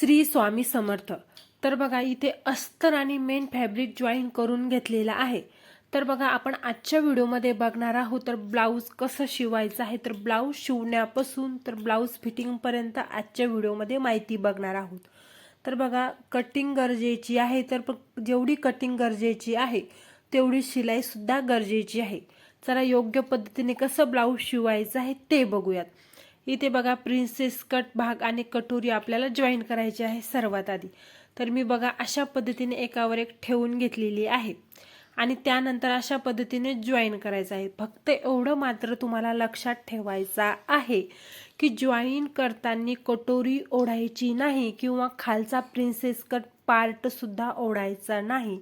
श्री स्वामी समर्थ. तर बघा इथे अस्तर आणि मेन फॅब्रिक जॉईन करून घेतलेला आहे. तर बघा आपण आजच्या व्हिडिओमध्ये बघणार आहोत तर ब्लाऊज कसं शिवायचं आहे तर ब्लाऊज शिवण्यापासून तर ब्लाऊज फिटिंगपर्यंत आजच्या व्हिडिओमध्ये माहिती बघणार आहोत. तर बघा कटिंग गरजेची आहे तर प- जेवढी कटिंग गरजेची आहे तेवढी शिलाईसुद्धा गरजेची आहे. चला योग्य पद्धतीने कसं ब्लाऊज शिवायचं आहे ते बघूयात. इथे बघा प्रिन्सेस कट भाग आणि कटोरी आपल्याला जॉईन करायची आहे सर्वात आधी. तर मी बघा अशा पद्धतीने एकावर एक ठेवून घेतलेली आहे. आणि त्यानंतर अशा पद्धतीने जॉईन करायचं आहे. फक्त एवढं मात्र तुम्हाला लक्षात ठेवायचा आहे की जॉईन करताना कटोरी ओढायची नाही किंवा खालचा प्रिन्सेस कट पार्टसुद्धा ओढायचा नाही.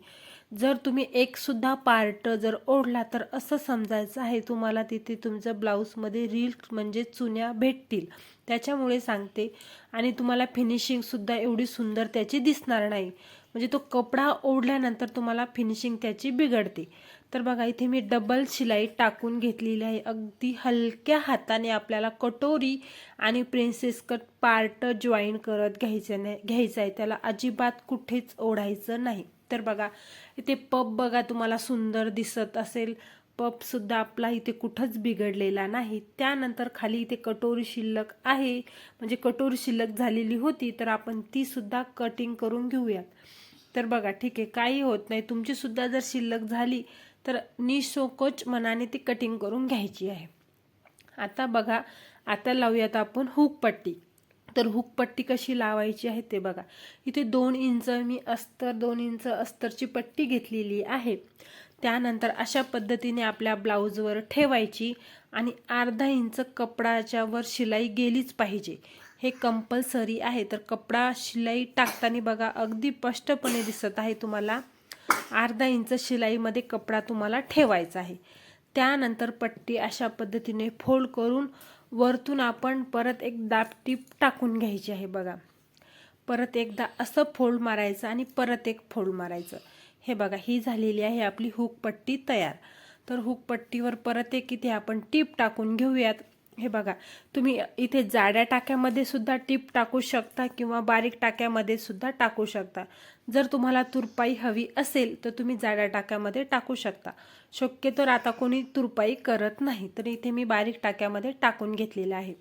जर तुम्ही एकसुद्धा पार्ट जर ओढला तर असं समजायचं आहे तुम्हाला तिथे तुमच्या ब्लाऊजमध्ये रील म्हणजे चुन्या भेटतील. त्याच्यामुळे सांगते. आणि तुम्हाला फिनिशिंगसुद्धा एवढी सुंदर त्याची दिसणार नाही. म्हणजे तो कपडा ओढल्यानंतर तुम्हाला फिनिशिंग त्याची बिघडते. तर बघा इथे मी डबल शिलाई टाकून घेतलेली आहे. अगदी हलक्या हाताने आपल्याला कटोरी आणि प्रिन्सेस कट पार्ट जॉईन करत घ्यायचं नाही घ्यायचं आहे. त्याला अजिबात कुठेच ओढायचं नाही. तर बघा इथे पप बघा तुम्हाला सुंदर दिसत असेल. पप सुद्धा आपला इथे कुठंच बिघडलेला नाही. त्यानंतर खाली इथे कटोरी शिल्लक आहे. म्हणजे कटोरी शिल्लक झालेली होती तर आपण ती सुद्धा कटिंग करून घेऊयात. तर बघा ठीक आहे काही होत नाही. तुमची सुद्धा जर शिल्लक झाली तर निसोकोच मनाने ती कटिंग करून घ्यायची आहे. आता बघा आता लावूयात आपण हुक पट्टी तर हुक पट्टी कशी लावायची आहे ते बघा. इथे दोन इंच मी अस्तर दोन इंच अस्तरची पट्टी घेतलेली आहे. त्यानंतर अशा पद्धतीने आपल्या ब्लाऊजवर ठेवायची आणि अर्धा इंच कपडाच्या वर शिलाई गेलीच पाहिजे. हे कंपल्सरी आहे. तर कपडा शिलाई टाकताना बघा अगदी स्पष्टपणे दिसत आहे तुम्हाला. अर्धा इंच शिलाईमध्ये कपडा तुम्हाला ठेवायचा आहे. त्यानंतर पट्टी अशा पद्धतीने फोल्ड करून वरतून आपण परत एक दाब टीप टाकून घ्यायची आहे बघा. परत एकदा असं फोल्ड मारायचं आणि परत एक फोल्ड मारायचं. हे बघा ही झालेली आहे आपली हुकपट्टी तयार. तर हुकपट्टीवर परत एक इथे आपण टीप टाकून घेऊयात. हे बघा तुम्ही इथे जाड्या टाक्यामध्ये सुद्धा टीप टाकू शकता किंवा बारीक टाक्यामध्ये सुद्धा टाकू शकता. जर तुम्हाला तुरपाई हवी असेल तर तुम्ही जाड्या टाक्यामध्ये टाकू शकता. शक्यतो आता कोणी तुरपाई करत नाही तर इथे मी बारीक टाक्यामध्ये टाकून घेतलेलं आहे.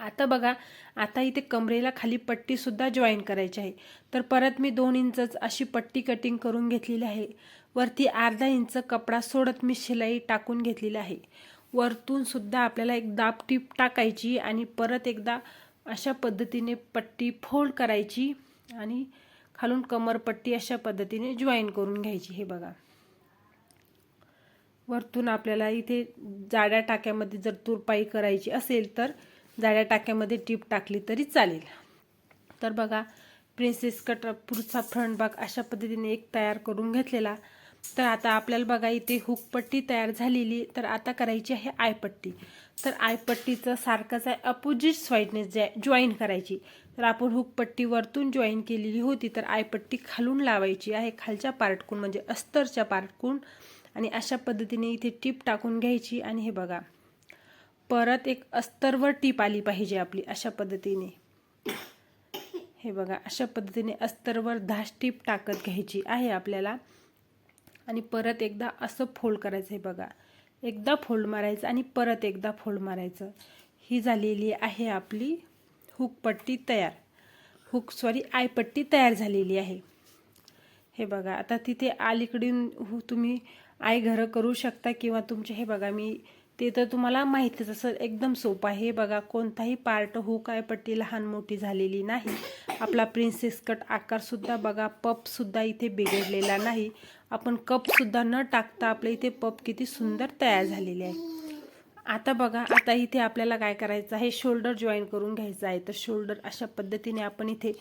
आता बघा आता इथे कमरेला खाली पट्टीसुद्धा जॉईन करायची आहे. तर परत मी दोन इंचच अशी पट्टी कटिंग करून घेतलेली आहे. वरती अर्धा इंच कपडा सोडत मी शिलाई टाकून घेतलेली आहे. वरतून सुद्धा आपल्याला एक दाब टीप टाकायची आणि परत एकदा अशा पद्धतीने पट्टी फोल्ड करायची आणि खालून कमरपट्टी अशा पद्धतीने जॉईन करून घ्यायची. हे बघा. वरतून आपल्याला इथे जाड्या टाक्यामध्ये जर तुरपाई करायची असेल तर जाड्या टाक्यामध्ये टीप टाकली तरी चालेल. तर बघा प्रिन्सेस कट पुढचा फ्रंट भाग अशा पद्धतीने एक तयार करून घेतलेला. तर आता आपल्याला बघा इथे हुकपट्टी तयार झालेली तर आता करायची आहे आयपट्टी तर आयपट्टीचं सारखंच आहे अपोजिट साईडने जॅ जॉईन करायची. तर आपण हुकपट्टी वरतून जॉईन केलेली होती तर आयपट्टी खालून लावायची आहे. खालच्या पार्टकून म्हणजे अस्तरच्या पार्टकून. आणि अशा पद्धतीने इथे टीप टाकून घ्यायची. आणि हे बघा परत एक अस्तरवर टीप आली पाहिजे आपली अशा पद्धतीने. हे बघा अशा पद्धतीने अस्तरवर धास टीप टाकत घ्यायची आहे आपल्याला. आणि परत एकदा असं फोल्ड करायचं आहे बघा. एकदा फोल्ड मारायचं आणि परत एकदा फोल्ड मारायचं. ही झालेली आहे आपली हुकपट्टी तयार. हुक सॉरी आयपट्टी तयार झालेली आहे. हे बघा आता तिथे अलीकडून हु- तुम्ही आय घरं करू शकता किंवा तुमचे हे बघा मी ते तर तुम्हाला माहितीच असं एकदम सोपं आहे. बघा कोणताही पार्ट हो काय पट्टी लहान मोठी झालेली नाही. आपला प्रिन्सेस कट आकारसुद्धा बघा पपसुद्धा इथे बिघडलेला नाही. आपण कपसुद्धा न टाकता आपल्या इथे पप किती सुंदर तयार झालेले आहे. आता बघा आता इथे आपल्याला काय करायचं आहे? शोल्डर जॉईन करून घ्यायचं आहे. तर शोल्डर अशा पद्धतीने आपण इथे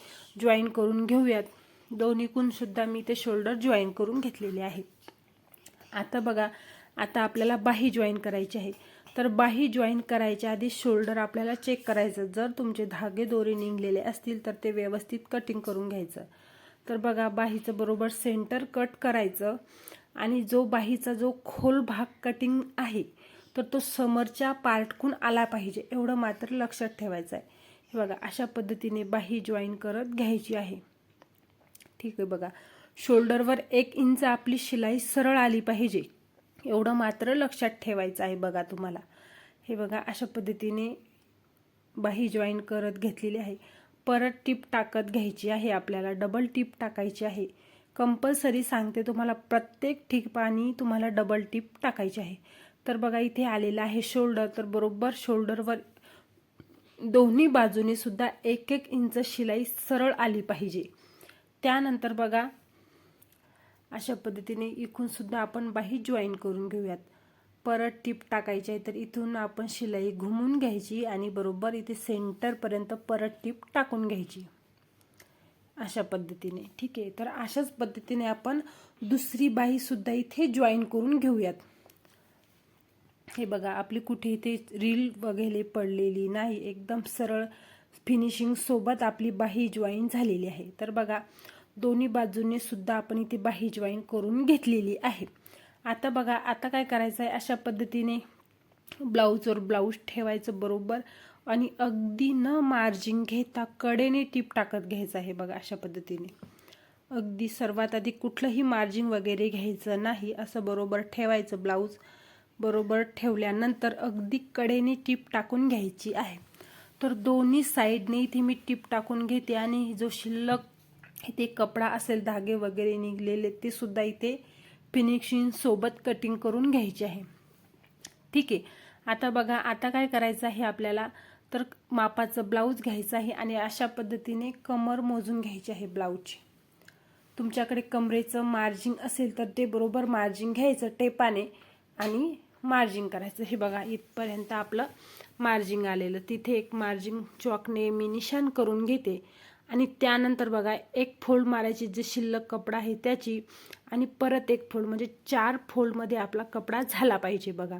जॉईन करून घेऊयात. दोन्हीकूनसुद्धा मी ते शोल्डर जॉईन करून घेतलेले आहे. आता बघा आता आपल्याला बाही जॉईन करायची आहे. तर बाही जॉईन करायच्या आधी शोल्डर आपल्याला चेक करायचं. जर तुमचे धागे दोरे निघलेले असतील तर ते व्यवस्थित कटिंग करून घ्यायचं. तर बघा बाहीचं बरोबर सेंटर कट करायचं. आणि जो बाहीचा जो खोल भाग कटिंग आहे तर तो समोरच्या पार्टकून आला पाहिजे. एवढं मात्र लक्षात ठेवायचं आहे. हे बघा अशा पद्धतीने बाही जॉईन करत घ्यायची आहे. ठीक आहे बघा. शोल्डरवर एक इंच आपली शिलाई सरळ आली पाहिजे. एवढं मात्र लक्षात ठेवायचं आहे बघा तुम्हाला. हे बघा अशा पद्धतीने बाही जॉईन करत घेतलेली आहे. परत टीप टाकत घ्यायची आहे आपल्याला. डबल टीप टाकायची आहे. कंपल्सरी सांगते तुम्हाला प्रत्येक ठिकाणी तुम्हाला डबल टीप टाकायची आहे. तर बघा इथे आलेलं आहे शोल्डर तर बरोबर शोल्डरवर दोन्ही बाजूने सुद्धा एक एक इंच शिलाई सरळ आली पाहिजे. त्यानंतर बघा अशा पद्धतीने इथून सुद्धा आपण बाही जॉईन करून घेऊयात. परत टीप टाकायची आहे तर इथून आपण शिलाई घुमून घ्यायची आणि बरोबर इथे सेंटरपर्यंत परत टीप टाकून घ्यायची. अशा पद्धतीने ठीक आहे? तर अशाच पद्धतीने आपण दुसरी बाही सुद्धा इथे जॉईन करून घेऊयात. हे बघा आपली कुठे इथे रील वगैरे पडलेली नाही एकदम सरळ फिनिशिंग सोबत आपली बाही जॉईन झालेली आहे. तर बघा दोन्ही बाजूने सुद्धा आपण इथे बाही जॉईन करून घेतलेली आहे. आता बघा आता काय करायचं आहे अशा पद्धतीने ब्लाऊजवर ब्लाऊज ठेवायचं बरोबर आणि अगदी न मार्जिन घेता कडेने टीप टाकत घ्यायचं आहे बघा अशा पद्धतीने. अगदी सर्वात आधी कुठलंही मार्जिन वगैरे घ्यायचं नाही असं बरोबर ठेवायचं ब्लाऊज बरोबर ठेवल्यानंतर अगदी कडेने टीप टाकून घ्यायची आहे. तर दोन्ही साईडने इथे मी टीप टाकून घेते आणि जो शिल्लक इथे कपडा असेल धागे वगैरे निघलेले ते सुद्धा इथे फिनिशिंग सोबत कटिंग करून घ्यायचे आहे. ठीक आहे. आता बघा आता काय करायचं आहे आपल्याला? तर मापाचं ब्लाऊज घ्यायचं आहे आणि अशा पद्धतीने कमर मोजून घ्यायची आहे ब्लाऊजची तुमच्याकडे कमरेचं मार्जिन असेल तर ते बरोबर मार्जिन घ्यायचं टेपाने आणि मार्जिंग करायचं. हे बघा इथपर्यंत आपलं मार्जिंग आलेलं. तिथे एक मार्जिंग चॉकने मी निशाण करून घेते. आणि त्यानंतर बघा एक फोल्ड मारायची जे शिल्लक कपडा आहे त्याची आणि परत एक फोल्ड म्हणजे चार फोल्डमध्ये आपला कपडा झाला पाहिजे बघा.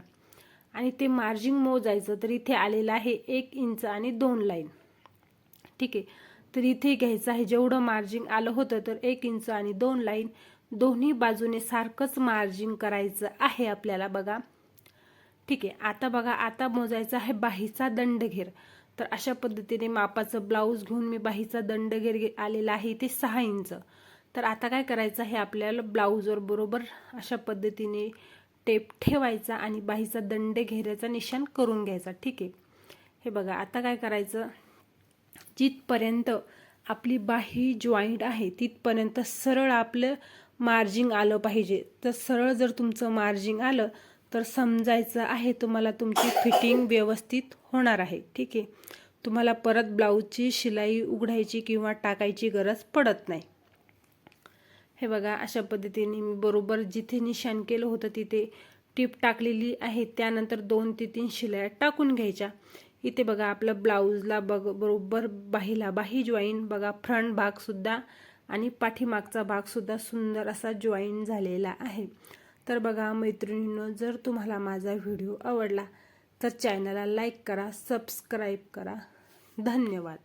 आणि ते मार्जिंग मोजायचं तर इथे आलेलं आहे एक इंच आणि दोन लाईन. ठीक आहे? तर इथे घ्यायचं आहे जेवढं मार्जिंग आलं होतं तर एक इंच आणि दोन लाईन. दोन्ही बाजूने सारखंच मार्जिंग करायचं आहे आपल्याला बघा. ठीक आहे? आता बघा आता मोजायचं आहे बाहीचा दंडघेर. तर अशा पद्धतीने मापाचं ब्लाऊज घेऊन मी बाहीचा दंडघेर आलेला आहे ते सहा इंच. तर आता काय करायचं हे आपल्याला ब्लाऊजवर बरोबर अशा पद्धतीने टेप ठेवायचा आणि बाहीचा दंड घेऱ्याचा निशाण करून घ्यायचा. ठीक आहे? हे बघा आता काय करायचं? जिथपर्यंत आपली बाही जॉईंट आहे तिथपर्यंत सरळ आपलं मार्जिंग आलं पाहिजे. तर सरळ जर तुमचं मार्जिंग आलं तर समजायचं आहे तुम्हाला तुमची फिटिंग व्यवस्थित होणार आहे. ठीक आहे? तुम्हाला परत ब्लाऊजची शिलाई उघडायची किंवा टाकायची गरज पडत नाही. हे बघा अशा पद्धतीने मी बरोबर जिथे निशाण केलं होतं तिथे टीप टाकलेली आहे. त्यानंतर दोन ते तीन शिलाया टाकून घ्यायच्या. इथे बघा आपलं ब्लाऊजला बघ बरोबर बाहीला बाही जॉईन बघा फ्रंट भागसुद्धा आणि पाठीमागचा भागसुद्धा सुंदर असा जॉईन झालेला आहे. तर बघा मैत्रिणींनो जर तुम्हाला माझा व्हिडिओ आवडला तर चॅनलला लाईक करा सबस्क्राईब करा. धन्यवाद.